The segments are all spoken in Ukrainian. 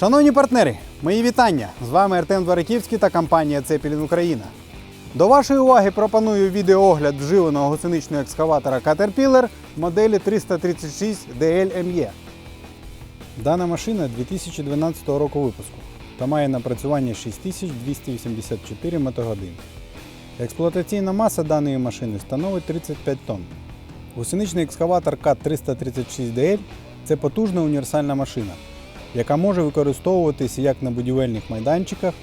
Шановні партнери, мої вітання! З вами Артем Двориківський та компанія Цепілін Україна. До вашої уваги пропоную відеоогляд вживаного гусеничного екскаватора Caterpillar моделі 336 DL ME. Дана машина 2012 року випуску та має напрацювання 6284 мотогодин. Експлуатаційна маса даної машини становить 35 тонн. Гусеничний екскаватор КАТ-336DL це потужна універсальна машина, яка може використовуватися як на будівельних майданчиках,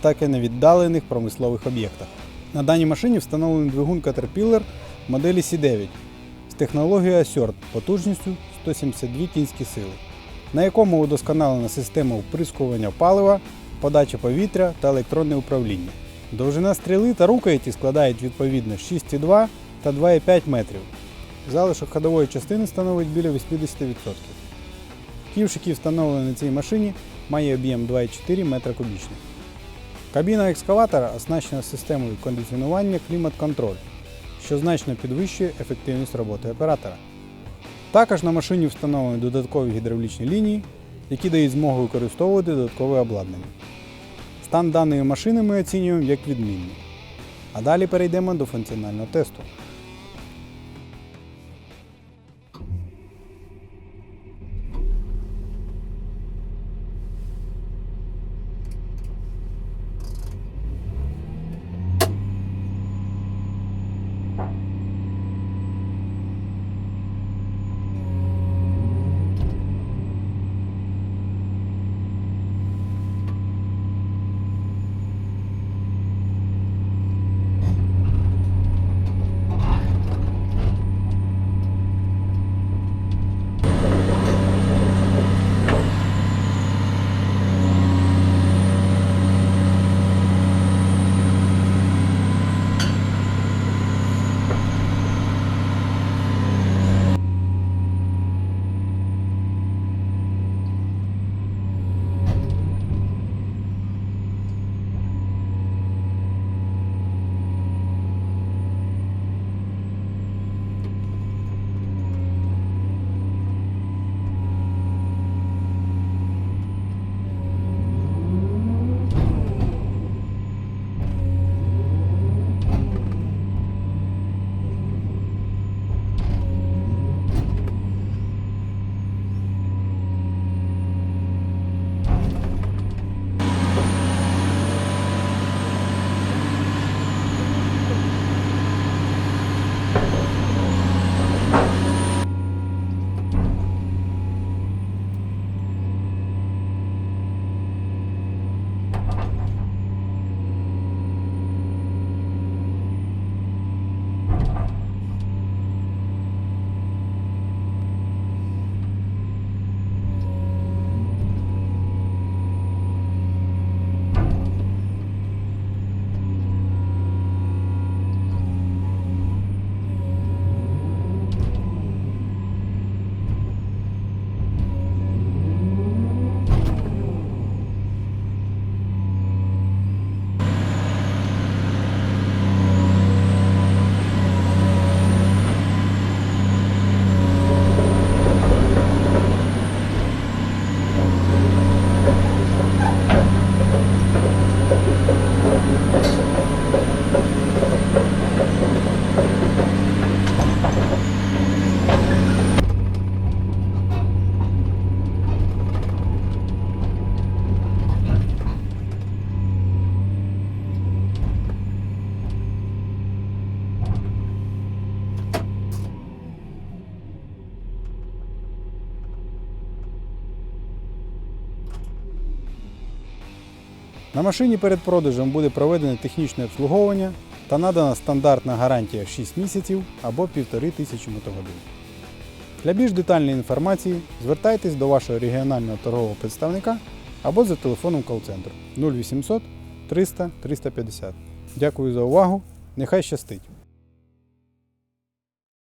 так і на віддалених промислових об'єктах. На даній машині встановлений двигун Caterpillar моделі C9 з технологією Assert потужністю 172 кінські сили, на якому удосконалена система вприскування палива, подача повітря та електронне управління. Довжина стріли та рукояті складають відповідно 6,2 та 2,5 метрів. Залишок ходової частини становить біля 80%. Ківш, який встановлений на цій машині, має об'єм 2,4 метра кубічних. Кабіна екскаватора оснащена системою кондиціонування клімат-контроль, що значно підвищує ефективність роботи оператора. Також на машині встановлені додаткові гідравлічні лінії, які дають змогу використовувати додаткове обладнання. Стан даної машини ми оцінюємо як відмінний. А далі перейдемо до функціонального тесту. На машині перед продажем буде проведене технічне обслуговування та надана стандартна гарантія 6 місяців або 1500 мотогодин. Для більш детальної інформації звертайтесь до вашого регіонального торгового представника або за телефоном кол-центру 0800 300 350. Дякую за увагу. Нехай щастить!